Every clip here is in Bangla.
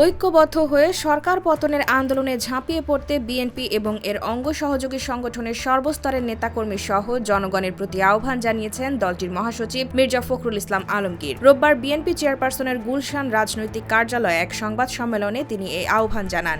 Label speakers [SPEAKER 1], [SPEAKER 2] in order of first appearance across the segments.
[SPEAKER 1] ঐক্যবদ্ধ হয়ে সরকার পতনের আন্দোলনে ঝাঁপিয়ে পড়তে বিএনপি এবং এর অঙ্গ সহযোগী সংগঠনের সর্বস্তরের নেতাকর্মী সহ জনগণের প্রতি আহ্বান জানিয়েছেন দলটির মহাসচিব মির্জা ফখরুল ইসলাম আলমগীর। রোববার বিএনপি চেয়ারপারসনের গুলশান রাজনৈতিক কার্যালয়ে এক সংবাদ সম্মেলনে তিনি এই আহ্বান জানান।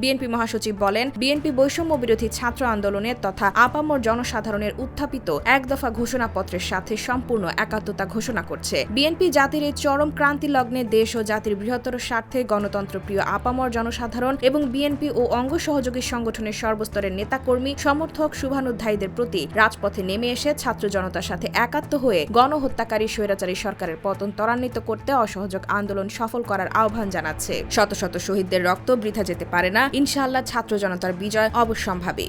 [SPEAKER 1] বিএনপি মহাসচিব বলেন, বিএনপি বৈষম্য বিরোধী ছাত্র আন্দোলনের তথা আপামর জনসাধারণের উত্থাপিত এক দফা ঘোষণাপত্রের সাথে সম্পূর্ণ একাত্মতা ঘোষণা করছে। বিএনপি জাতির এই চরম ক্রান্তি লগ্নে দেশ ও জাতির বৃহত্তর স্বার্থে গণতন্ত্রপ্রিয় আপামর জনসাধারণ এবং বিএনপি ও অঙ্গ সহযোগী সংগঠনের সর্বস্তরের নেতাকর্মী, সমর্থক, শুভানুধ্যায়ীদের প্রতি রাজপথে নেমে এসে ছাত্র জনতার সাথে একাত্ম হয়ে গণহত্যাকারী, স্বৈরাচারী সরকারের পতন ত্বরান্বিত করতে অসহযোগ আন্দোলন সফল করার আহ্বান জানাচ্ছে। শত শত শহীদদের রক্ত বৃথা যেতে পারে না ইনশাআল্লাহ ছাত্র জনতার বিজয় অবশ্যম্ভাবী।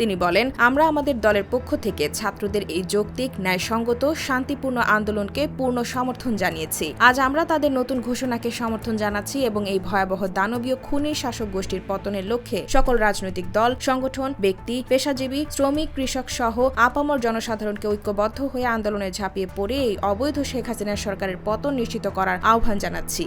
[SPEAKER 1] তিনি বলেন, আমরা আমাদের দলের পক্ষ থেকে ছাত্রদের এই যৌক্তিক, ন্যায়সঙ্গত, শান্তিপূর্ণ আন্দোলনকে পূর্ণ সমর্থন জানিয়েছি। আজ আমরা তাদের নতুন ঘোষণাকে সমর্থন জানাচ্ছি এবং এই ভয়াবহ দানবীয় খুনি শাসক গোষ্ঠীর পতনের লক্ষ্যে সকল রাজনৈতিক দল, সংগঠন, ব্যক্তি, পেশাজীবী, শ্রমিক, কৃষক সহ আপামর জনসাধারণকে ঐক্যবদ্ধ হয়ে আন্দোলনে ঝাঁপিয়ে পড়ে এই অবৈধ শেখ হাসিনা সরকারের পতন নিশ্চিত করার আহ্বান জানাচ্ছি।